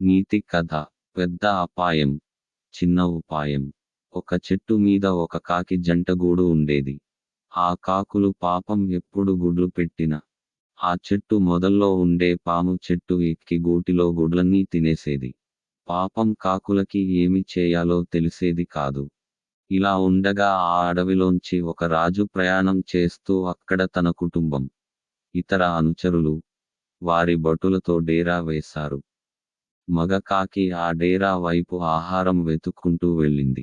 నీతి కథ పెద్ద అపాయం చిన్న ఉపాయం. ఒక చెట్టు మీద ఒక కాకి జంటగూడు ఉండేది. ఆ కాకులు పాపం ఎప్పుడు గుడ్లు పెట్టిన. ఆ చెట్టు మొదల్లో ఉండే పాము చెట్టు ఎక్కి గూటిలో గుడ్లన్నీ తినేసేది. పాపం కాకులకి ఏమి చేయాలో తెలిసేది కాదు. ఇలా ఉండగా ఆ అడవిలోంచి ఒక రాజు ప్రయాణం చేస్తూ అక్కడ తన కుటుంబం ఇతర అనుచరులు వారి భటులతో డేరా వేశారు. మగ కాకి ఆ డేరా వైపు ఆహారం వెతుక్కుంటూ వెళ్ళింది.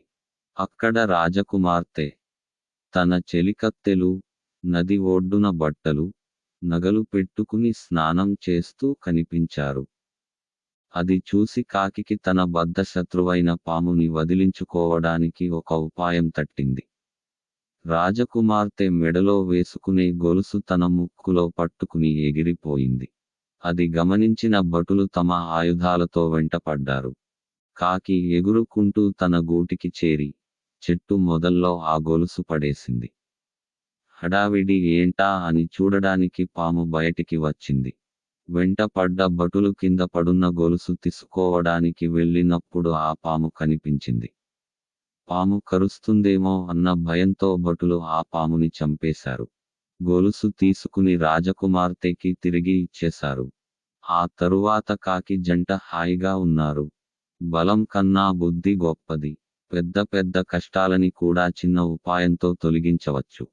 అక్కడ రాజకుమార్తె. తన చెలికత్తెలు నది ఒడ్డున బట్టలు నగలు పెట్టుకుని స్నానం చేస్తూ కనిపించారు. అది చూసి కాకికి తన బద్ధ శత్రువైన పాముని వదిలించుకోవడానికి ఒక ఉపాయం తట్టింది. రాజకుమార్తె మెడలో వేసుకునే గొలుసు తన ముక్కులో పట్టుకుని ఎగిరిపోయింది. అది గమనించిన భటులు తమ ఆయుధాలతో వెంటపడ్డారు. కాకి ఎగురుకుంటూ తన గూటికి చేరి చెట్టు మొదల్లో ఆ గొలుసు పడేసింది. హడావిడి ఏంటా అని చూడడానికి పాము బయటికి వచ్చింది. వెంట పడ్డ భటులు కింద పడున్న గొలుసు తీసుకోవడానికి వెళ్ళినప్పుడు ఆ పాము కనిపించింది. పాము కరుస్తుందేమో అన్న భయంతో భటులు ఆ పాముని చంపేశారు. గొలుసు తీసుకుని రాజకుమార్తెకి తిరిగి ఇచ్చేశారు. ఆ తరువాత కాకి జంట హాయిగా ఉన్నారు. బలం కన్నా బుద్ధి గొప్పది. పెద్ద పెద్ద కష్టాలని కూడా చిన్న ఉపాయంతో తొలగించవచ్చు.